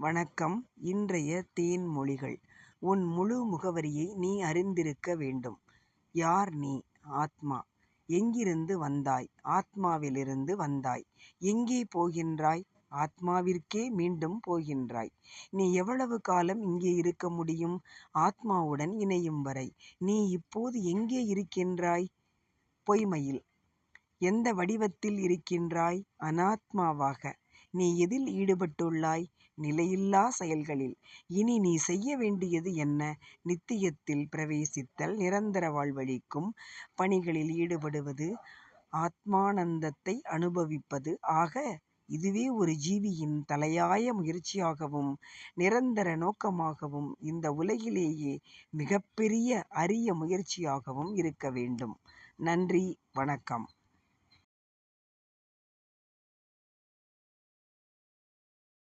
வணக்கம் இன்றைய தேன்மொழிகள் உன் முழு முகவரியை நீ அறிந்திருக்க வேண்டும். யார் நீ? ஆத்மா. எங்கிருந்து வந்தாய்? ஆத்மாவிலிருந்து வந்தாய். எங்கே போகின்றாய்? ஆத்மாவிற்கே மீண்டும் போகின்றாய். நீ எவ்வளவு காலம் இங்கே இருக்க முடியும்? ஆத்மாவுடன் இணையும் வரை. நீ இப்போது எங்கே இருக்கின்றாய்? பொய்மையில். எந்த வடிவத்தில் இருக்கின்றாய்? அனாத்மாவாக. நீ எதில் ஈடுபட்டுள்ளாய்? நிலையில்லா செயல்களில். இனி நீ செய்ய வேண்டியது என்ன? நித்தியத்தில் பிரவேசித்தல் நிரந்தர வாழ்வளிக்கும் பணிகளில் ஈடுபடுவது ஆத்மானந்தத்தை அனுபவிப்பது ஆக இதுவே ஒரு ஜீவியின் தலையாய முயற்சியாகவும் நிரந்தர நோக்கமாகவும் இந்த உலகிலேயே மிகப்பெரிய அரிய முயற்சியாகவும் இருக்க வேண்டும். நன்றி வணக்கம்